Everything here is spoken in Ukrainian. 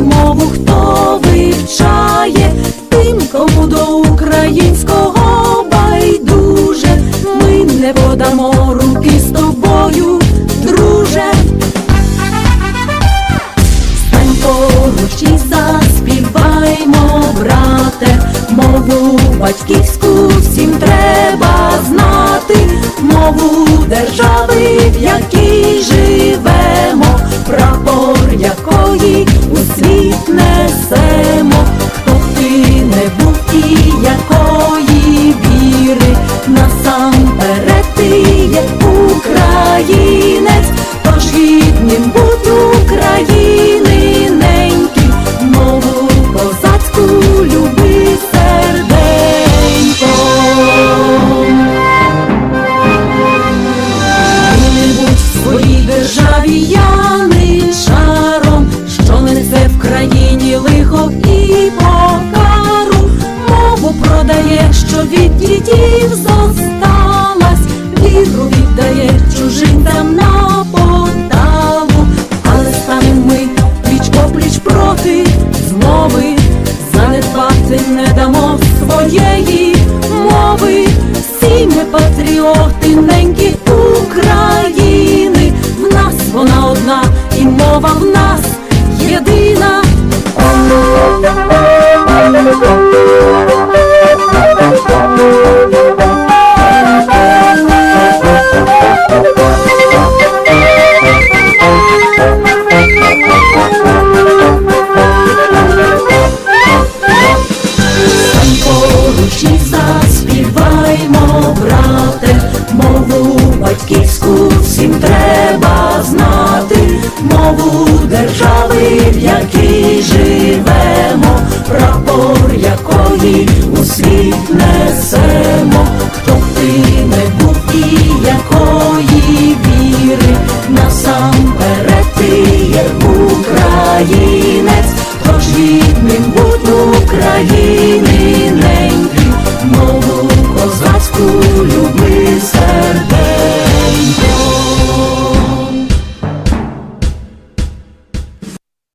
мову, хто вивчає, тим, кому до українського байдуже, ми не подамо руки з тобою, друже. Стань поруч і заспіваймо, брате, мову батьківську всім треба знати, мову держави. України неньки, мову козацьку люби серденько. Коли-небудь в своїй державі яничаром, що несе в країні лихо і покару, мову продає, що від дідів зосталась, не дамо своєї мови, всі ми патріоти неньки мову батьківську всім треба знати, мову держави, в якій живемо, прапор якої у світ несемо, хто б ти не був і якої віри, насамперед ти є українець, тож гідним будь